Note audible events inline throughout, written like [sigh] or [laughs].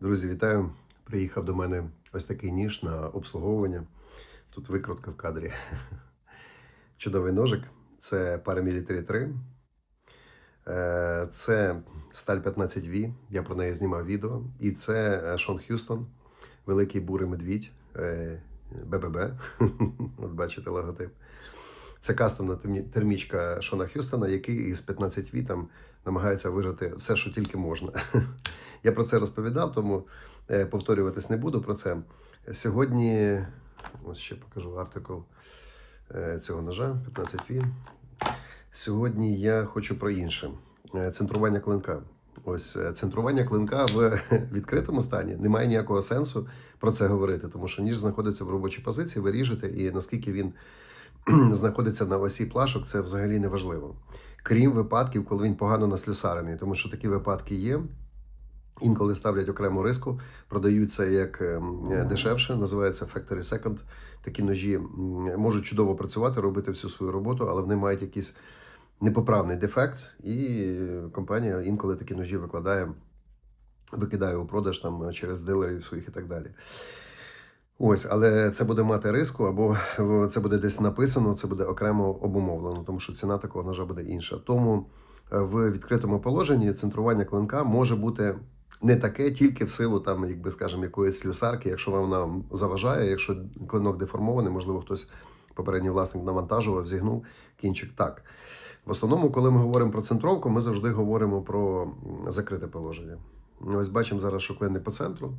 Друзі, вітаю! Приїхав до мене ось такий ніж на обслуговування. Тут викрутка в кадрі. [laughs] Чудовий ножик. Це Paramilitary 3. Е, Це сталь 15V. Я про неї знімав відео. І це е, Шон Х'юстон, великий бурий медвідь. е, БББ. [laughs] От бачите логотип. Це кастомна термічка Шона Х'юстона, який із 15V там намагається вижити все, що тільки можна. [laughs] Я про це розповідав, тому е, повторюватись не буду про це. Сьогодні, ось ще покажу артикул е, цього ножа 15V. Сьогодні я хочу про інше: Е, центрування клинка. Ось центрування клинка в [laughs] відкритому стані немає ніякого сенсу про це говорити, тому що ніж знаходиться в робочій позиції, ви ріжете, і наскільки він [clears throat] знаходиться на осі плашок, це взагалі не важливо. Крім випадків, коли він погано наслюсарений, тому що такі випадки є. Інколи ставлять окрему риску, продаються як ем, е, дешевше, називається Factory Second. Такі ножі можуть чудово працювати, робити всю свою роботу, але вони мають якийсь непоправний дефект, і компанія інколи такі ножі викладає, викидає у продаж там через дилерів своїх і так далі. Ось, але це буде мати риску, або це буде десь написано, це буде окремо обумовлено, тому що ціна такого ножа буде інша. Тому е, в відкритому положенні центрування клинка може бути не таке, тільки в силу там, якби скажемо, якоїсь слюсарки, якщо вона заважає, якщо клинок деформований, можливо, хтось попередній власник навантажував, зігнув кінчик. Так. В основному, коли ми говоримо про центровку, ми завжди говоримо про закрите положення. Ось бачимо зараз, що клин не по центру.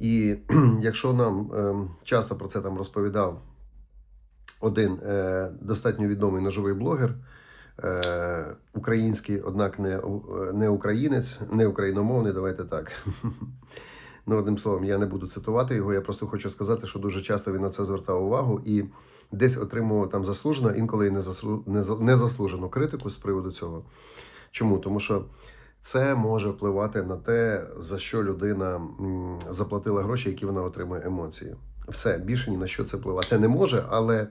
І [clears throat] якщо нам ем, часто про це там розповідав один е, достатньо відомий ножовий блогер, е, український, однак не, не українець, не україномовний, давайте так. [laughs] Ну, одним словом, я не буду цитувати його. Я просто хочу сказати, що дуже часто він на це звертав увагу і десь отримував там заслужено, інколи і незаслу- неза- незаслужену критику з приводу цього. Чому? Тому що це може впливати на те, за що людина заплатила гроші, які вона отримує емоції. Все більше ні на що це впливати не може, але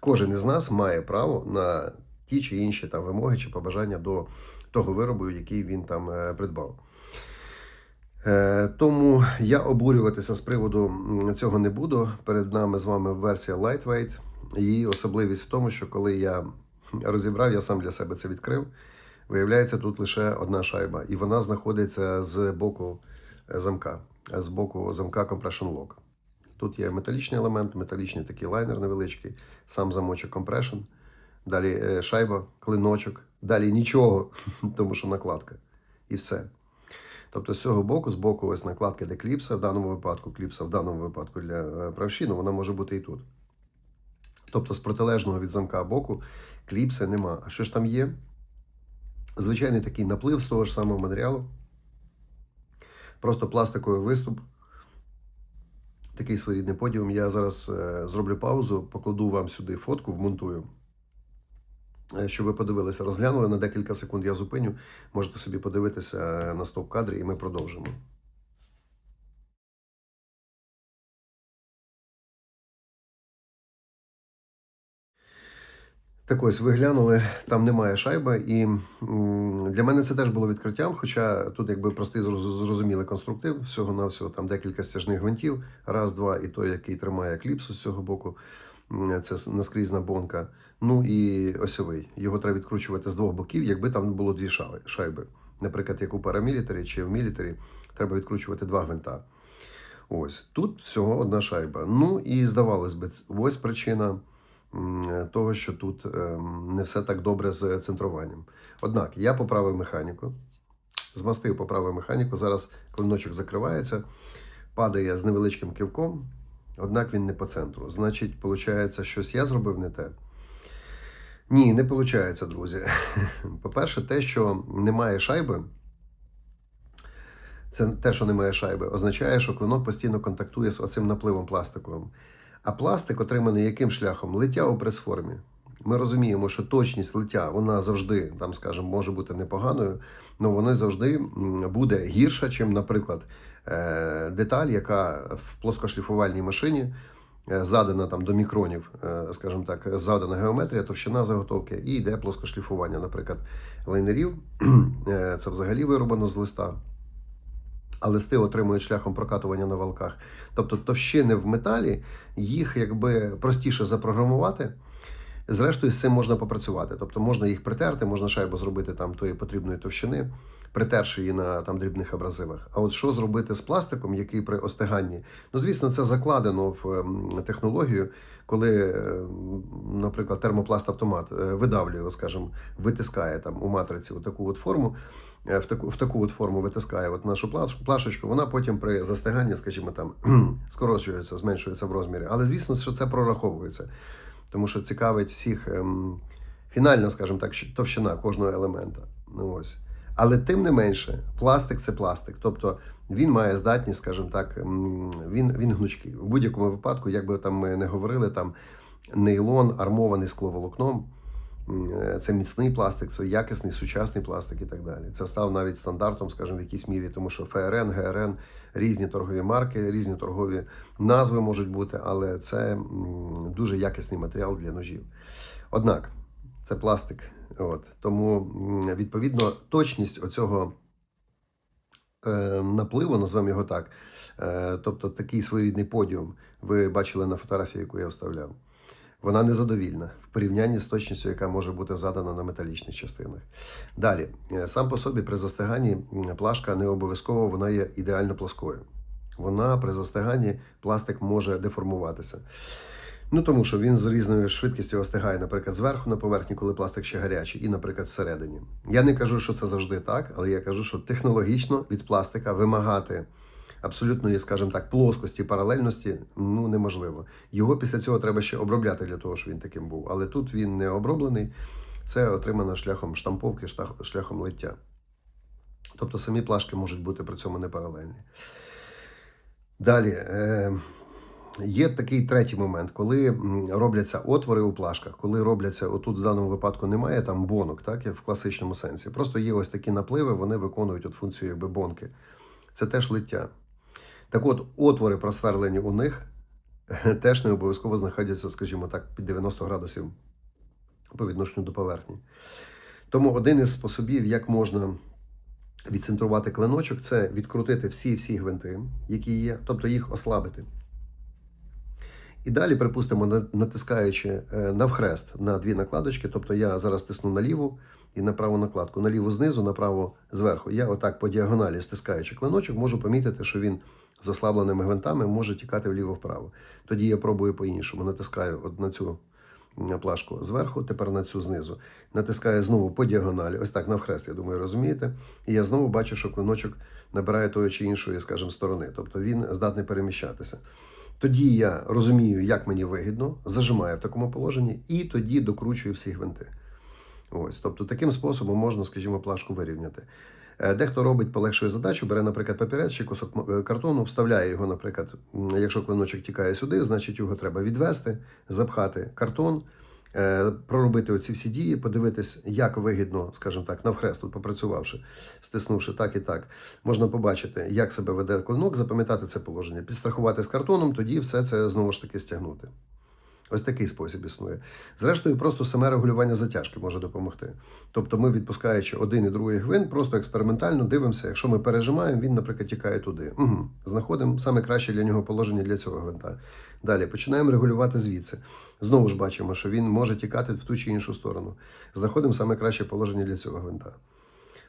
кожен із нас має право на ті чи інші там вимоги чи побажання до того виробу, який він там е, придбав. Е, Тому я обурюватися з приводу цього не буду. Перед нами з вами версія Lightweight. Її особливість в тому, що коли я розібрав, я сам для себе це відкрив. Виявляється, тут лише одна шайба, і вона знаходиться з боку замка, з боку замка Compression Lock. Тут є металічний елемент, металічний такий лайнер невеличкий, сам замочок Compression, далі е, шайба, клиночок, далі нічого, [laughs] тому що накладка. І все. Тобто з цього боку, з боку ось накладки, де кліпса, в даному випадку кліпса, в даному випадку для е, правші, вона може бути і тут. Тобто з протилежного від замка боку кліпси нема. А що ж там є? Звичайний такий наплив з того ж самого матеріалу. Просто пластиковий виступ. Такий своєрідний подіум. Я зараз е, зроблю паузу, покладу вам сюди фотку, вмонтую. Е, Щоб ви подивилися, розглянули на декілька секунд, я зупиню. Можете собі подивитися е, на стоп-кадрі, і ми продовжимо. Так ось ви глянули, там немає шайби, і для мене це теж було відкриттям. Хоча тут, якби простий зрозумілий конструктив, всього на всього там декілька стяжних гвинтів, раз, два, і той, який тримає кліпсу з цього боку. Це наскрізна бонка. Ну і осьовий. Його треба відкручувати з двох боків, якби там було дві шайби. Наприклад, як у парамілітарі чи в мілітарі, треба відкручувати два гвинта. Ось тут всього одна шайба. Ну і здавалось би, ось причина того, що тут ем, не все так добре з центруванням. Однак я поправив механіку, змастив, поправив механіку. Зараз клиночок закривається, падає з невеличким кивком, однак він не по центру. Значить, виходить, щось я зробив не те. Ні, не виходить, друзі. [laughs] По-перше, те, що немає шайби, це те, що немає шайби, означає, що клинок постійно контактує з оцим напливом пластиковим. А пластик, отриманий яким шляхом? Лиття у прес-формі. Ми розуміємо, що точність лиття вона завжди, там, скажімо, може бути непоганою, але вона завжди буде гірша, ніж, наприклад, е, деталь, яка в плоскошліфувальній машині е, задана там до мікронів, е, скажімо так, задана геометрія, товщина заготовки, і йде плоскошліфування, наприклад, лайнерів. [clears throat] Це взагалі вироблено з листа. А листи отримують шляхом прокатування на валках. Тобто товщини в металі, їх якби простіше запрограмувати. Зрештою, з цим можна попрацювати. Тобто можна їх притерти, можна шайбу зробити там тої потрібної товщини, притерши її на там дрібних абразивах. А от що зробити з пластиком, який при остиганні? Ну, звісно, це закладено в ем, технологію, коли, е, наприклад, термопласт автомат е, видавлює, скажімо, витискає там у матриці таку от форму. е, В таку, в таку от форму витискає от нашу плаш- плашечку, вона потім при застиганні, скажімо, там [clears throat] скорочується, зменшується в розмірі. Але звісно, що це прораховується тому що цікавить всіх ем, фінальна, скажімо так, товщина кожного елемента. Ну, ось. Але тим не менше, пластик це пластик. Тобто він має здатність, скажімо так, він, він гнучкий. В будь-якому випадку, як би там ми не говорили, там нейлон армований скловолокном. е, Це міцний пластик, це якісний сучасний пластик і так далі. Це став навіть стандартом, скажімо, в якійсь мірі, тому що ФРН, ГРН, різні торгові марки, різні торгові назви можуть бути, але це дуже якісний матеріал для ножів. Однак це пластик. От. Тому, відповідно, точність оцього е, напливу, назвемо його так, е, тобто такий своєрідний подіум, ви бачили на фотографії, яку я вставляв. Вона незадовільна в порівнянні з точністю, яка може бути задана на металічних частинах. Далі, е, сам по собі при застиганні плашка не обов'язково вона є ідеально плоскою. Вона при застиганні пластик може деформуватися. Ну тому що він з різною швидкістю остигає, наприклад, зверху на поверхні, коли пластик ще гарячий, і, наприклад, всередині. Я не кажу, що це завжди так, але я кажу, що технологічно від пластика вимагати абсолютної, скажімо так, плоскості, паралельності ну неможливо. Його після цього треба ще обробляти для того, щоб він таким був. Але тут він не оброблений, це отримано шляхом штамповки, шляхом лиття. Тобто самі плашки можуть бути при цьому не паралельні. Далі. Е- Є такий третій момент, коли робляться отвори у плашках, коли робляться, отут в даному випадку немає там бонок, так в класичному сенсі. Просто є ось такі напливи, вони виконують от функцію якби бонки. Це теж лиття. Так от, отвори просверлені у них [laughs] теж не обов'язково знаходяться, скажімо так, під 90 градусів по відношенню до поверхні. Тому один із способів, як можна відцентрувати клиночок, це відкрутити всі-всі гвинти, які є, тобто їх ослабити. І далі, припустимо, натискаючи е, навхрест на дві накладочки, тобто я зараз тисну на ліву і на праву накладку, на ліву знизу, направо зверху. Я отак по діагоналі стискаючи клиночок, можу помітити, що він з ослабленими гвинтами може тікати вліво-вправо. Тоді я пробую по-іншому. Натискаю от на цю плашку зверху, тепер на цю знизу. Натискаю знову по діагоналі, ось так навхрест, я думаю, розумієте. І я знову бачу, що клиночок набирає тої чи іншої, скажімо, сторони. Тобто він здатний переміщатися. Тоді я розумію, як мені вигідно, зажимаю в такому положенні, і тоді докручую всі гвинти. Ось, тобто таким способом можна, скажімо, плашку вирівняти. Е, Дехто робить полегшує задачу, бере, наприклад, папірець чи кусок е, картону, вставляє його, наприклад, якщо клиночок тікає сюди, значить його треба відвести, запхати картон, проробити оці всі дії, подивитись, як вигідно, скажімо так, навхрест, тут попрацювавши, стиснувши так і так, можна побачити, як себе веде клинок, запам'ятати це положення, підстрахувати з картоном, тоді все це знову ж таки стягнути. Ось такий спосіб існує. Зрештою, просто саме регулювання затяжки може допомогти. Тобто, ми, відпускаючи один і другий гвинт, просто експериментально дивимося, якщо ми пережимаємо, він, наприклад, тікає туди. Угу. Знаходимо саме краще для нього положення для цього гвинта. Далі починаємо регулювати звідси. Знову ж бачимо, що він може тікати в ту чи іншу сторону. Знаходимо саме краще положення для цього гвинта.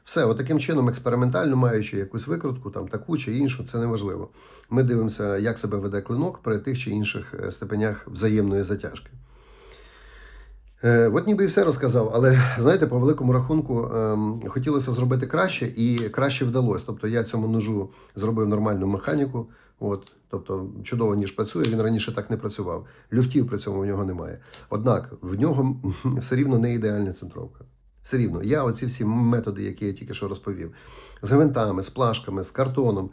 Все, от таким чином, експериментально маючи якусь викрутку, там таку чи іншу, це неважливо. Ми дивимося, як себе веде клинок при тих чи інших е, степенях взаємної затяжки. Е, От ніби і все розказав, але знаєте, по великому рахунку ем, хотілося зробити краще, і краще вдалося. Тобто я цьому ножу зробив нормальну механіку. От, тобто чудово ніж працює, він раніше так не працював. Люфтів при цьому в нього немає. Однак в нього [laughs] все рівно не ідеальна центровка. Все рівно, я оці всі методи, які я тільки що розповів, з гвинтами, з плашками, з картоном.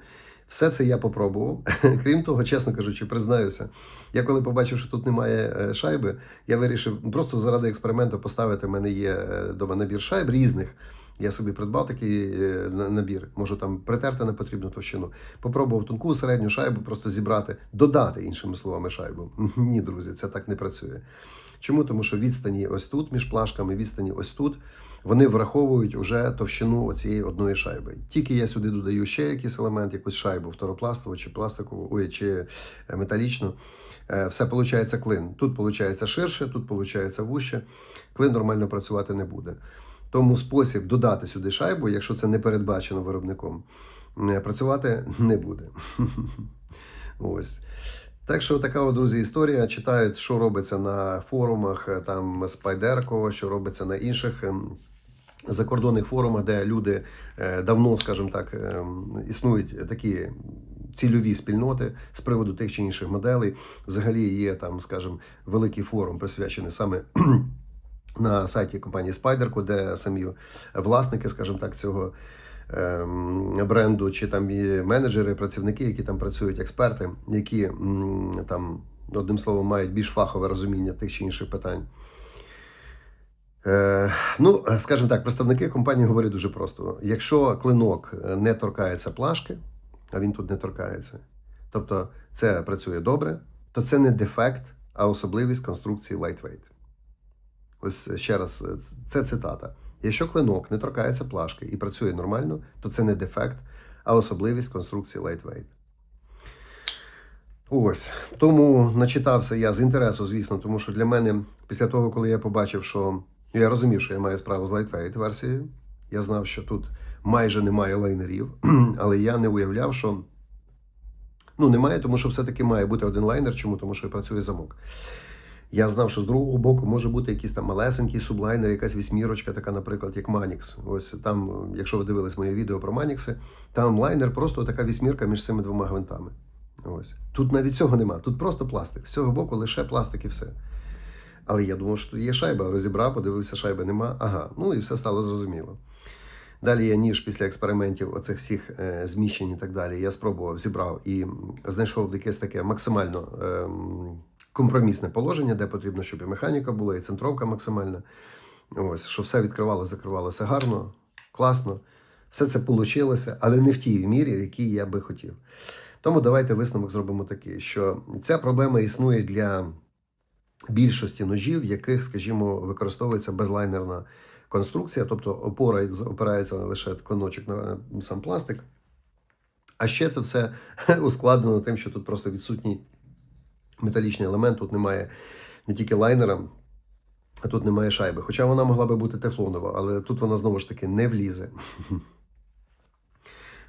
Все це я попробував. [laughs] Крім того, чесно кажучи, признаюся, я коли побачив, що тут немає е, шайби, я вирішив просто заради експерименту поставити. У мене є вдома набір шайб різних. Я собі придбав такий е, набір, можу там притерти на потрібну товщину. Попробував тонку середню шайбу, просто зібрати, додати іншими словами шайбу. [laughs] Ні, друзі, це так не працює. Чому? Тому що відстані ось тут між плашками, відстані ось тут. вони враховують уже товщину цієї одної шайби. Тільки я сюди додаю ще якийсь елемент, якусь шайбу, фторопластову чи пластикову, ой, чи е, металічну. е, Все виходить клин. Тут виходить ширше, тут виходить вужче. Клин нормально працювати не буде. Тому спосіб додати сюди шайбу, якщо це не передбачено виробником, е, працювати не буде. [laughs] Ось. Так що така, от, друзі, історія. Читають, що робиться на форумах, е, там Спайдерко, що робиться на інших ем, закордонних форумах, де люди е, давно, скажімо так, ем, існують такі цільові спільноти з приводу тих чи інших моделей. Взагалі є там, скажімо, великий форум, присвячений саме. На сайті компанії Spyderco, де самі власники, скажімо так, цього ем, бренду, чи там є менеджери, працівники, які там працюють, експерти, які там, одним словом, мають більш фахове розуміння тих чи інших питань. Е, ну, скажімо так, представники компанії говорять дуже просто: якщо клинок не торкається плашки, а він тут не торкається, тобто це працює добре, то це не дефект, а особливість конструкції lightweight. Ось ще раз, це цитата. Якщо клинок не торкається плашки і працює нормально, то це не дефект, а особливість конструкції lightweight. Ось. Тому начитався я з інтересу, звісно, тому що для мене, після того, коли я побачив, що я розумів, що я маю справу з lightweight версією, я знав, що тут майже немає лайнерів, [clears throat] але я не уявляв, що ну, немає, тому що все-таки має бути один лайнер. Чому? Тому що працює замок. Я знав, що з другого боку може бути якийсь там малесенький сублайнер, якась вісьмірочка, така, наприклад, як Manix. Ось там, якщо ви дивились моє відео про Манікси, там лайнер просто така вісьмірка між цими двома гвинтами. Ось. Тут навіть цього нема. Тут просто пластик. З цього боку лише пластик і все. Але я думав, що є шайба, розібрав, подивився, шайби нема. Ага, ну і все стало зрозуміло. Далі я ніж після експериментів, оцих всіх е, зміщень і так далі, я спробував, зібрав і знайшов якесь таке максимально е, компромісне положення, де потрібно, щоб і механіка була, і центровка максимальна. Ось, що все відкривалося, закривалося гарно, класно. Все це вийшло, але не в тій мірі, в якій я би хотів. Тому давайте висновок зробимо такий, що ця проблема існує для більшості ножів, в яких, скажімо, використовується безлайнерна конструкція, тобто опора опирається лише клиночок на сам пластик. А ще це все [laughs] ускладнено тим, що тут просто відсутній металічний елемент, тут немає не тільки лайнера, а тут немає шайби. Хоча вона могла би бути тефлонова, але тут вона знову ж таки не влізе. [laughs]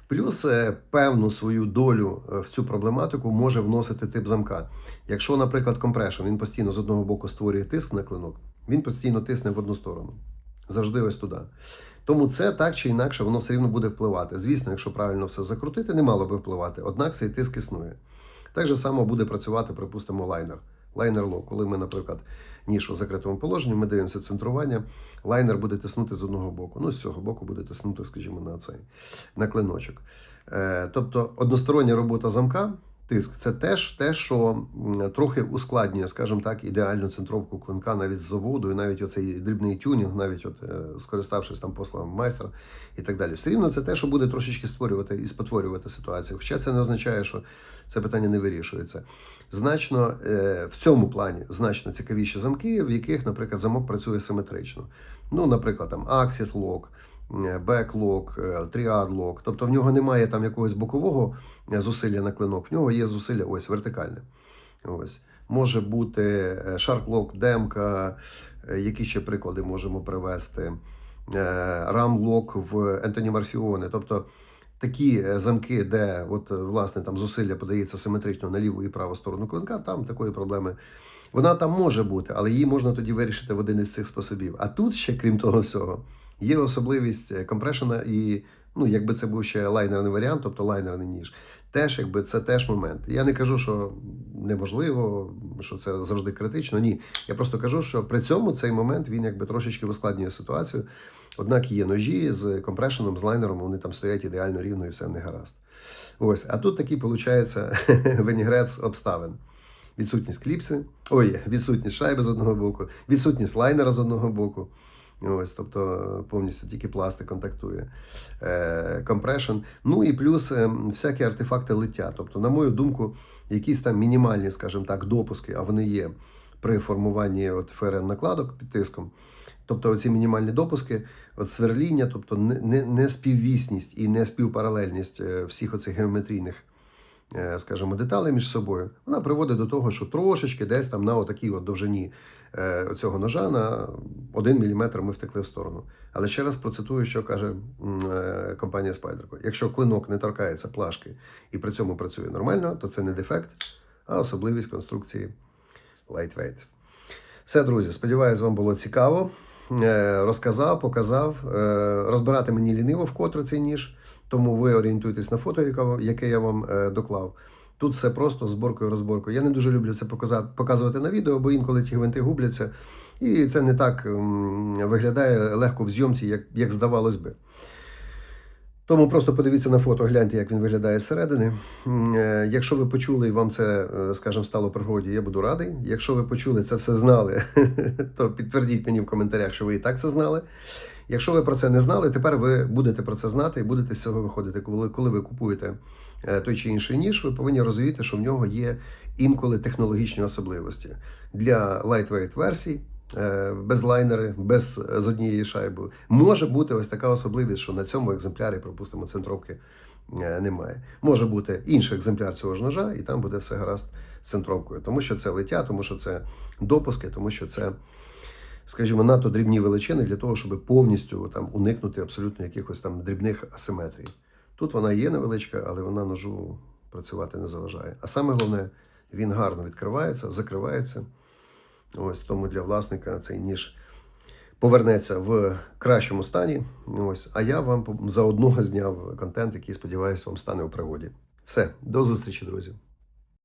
Плюс е, певну свою долю е, в цю проблематику може вносити тип замка. Якщо, наприклад, компрешн, він постійно з одного боку створює тиск на клинок, він постійно тисне в одну сторону. Завжди ось туди. Тому це так чи інакше воно все рівно буде впливати. Звісно, якщо правильно все закрутити, не мало би впливати. Однак цей тиск існує. Так же само буде працювати, припустимо, лайнер. Лайнер ло. Коли ми, наприклад, ніж у закритому положенні, ми дивимося центрування, лайнер буде тиснути з одного боку. Ну, з цього боку буде тиснути, скажімо, на цей на клиночок. Е, тобто одностороння робота замка. Тиск це теж те, що трохи ускладнює, скажімо так, ідеальну центровку клинка навіть з заводу, і навіть оцей дрібний тюнінг, навіть от е, скориставшись там послугами майстра і так далі. Все рівно це те, що буде трошечки створювати і спотворювати ситуацію. Хоча це не означає, що це питання не вирішується. Значно е, в цьому плані значно цікавіші замки, в яких, наприклад, замок працює симетрично. Ну, наприклад, там Axis Lock, беклок, тріадлок. Тобто в нього немає там якогось бокового зусилля на клинок, в нього є зусилля ось вертикальне. Ось. Може бути шарклок, демка, які ще приклади можемо привести. Рамлок в Ентоні Марфіони. Тобто такі замки, де от, власне, там зусилля подається симетрично на ліву і праву сторону клинка, там такої проблеми. Вона там може бути, але її можна тоді вирішити в один із цих способів. А тут ще, крім того всього, Є особливість компрешена і, ну, якби це був ще лайнерний варіант, тобто лайнерний ніж. Теж, якби це теж момент. Я не кажу, що неможливо, що це завжди критично. Ні. Я просто кажу, що при цьому цей момент він якби трошечки ускладнює ситуацію. Однак є ножі з компрешеном, з лайнером, вони там стоять ідеально рівно і все не гаразд. Ось, а тут такий, виходить, [laughs] венігрець обставин. Відсутність кліпси, ой, відсутність шайби з одного боку, відсутність лайнера з одного боку. Ось, тобто повністю тільки пластик контактує. Компрешн. Ну і плюс е, всякі артефакти лиття. Тобто, на мою думку, якісь там мінімальні, скажімо так, допуски, а вони є при формуванні от ФРН накладок під тиском, Тобто оці мінімальні допуски, от сверління, тобто не, не, співвісність і не співпаралельність е, всіх оцих геометрійних, е, скажімо, деталей між собою, вона приводить до того, що трошечки десь там на отакій от довжині е, цього ножа на 1 мм ми втекли в сторону. Але ще раз процитую, що каже е, компанія Spyderco. Якщо клинок не торкається плашки і при цьому працює нормально, то це не дефект, а особливість конструкції Lightweight. Все, друзі, сподіваюся, вам було цікаво. Е, Розказав, показав. Е, Розбирати мені ліниво вкотре цей ніж, тому ви орієнтуєтесь на фото, яке я вам е, доклав. Тут все просто зборкою розборкою. Я не дуже люблю це показа- показувати на відео, бо інколи ті гвинти губляться. І це не так виглядає легко в зйомці, як, як здавалось би. Тому просто подивіться на фото, гляньте, як він виглядає зсередини. Е, Якщо ви почули і вам це, е, скажімо, стало пригоді, я буду радий. Якщо ви почули це все знали, [laughs] то підтвердіть мені в коментарях, що ви і так це знали. Якщо ви про це не знали, тепер ви будете про це знати і будете з цього виходити. Коли, коли ви купуєте той чи інший ніж, ви повинні розуміти, що в нього є інколи технологічні особливості для lightweight версій. е, Без лайнери, без е, з однієї шайби, може бути ось така особливість, що на цьому екземплярі, припустимо, центровки е, немає. Може бути інший екземпляр цього ж ножа, і там буде все гаразд з центровкою, тому що це лиття, тому що це допуски, тому що це, скажімо, надто дрібні величини для того, щоб повністю там уникнути абсолютно якихось там дрібних асиметрій. Тут вона є невеличка, але вона ножу працювати не заважає. А саме головне, він гарно відкривається, закривається. Ось тому для власника цей ніж повернеться в кращому стані. Ось, а я вам заодно зняв контент, який, сподіваюся, вам стане у пригоді. Все, до зустрічі, друзі.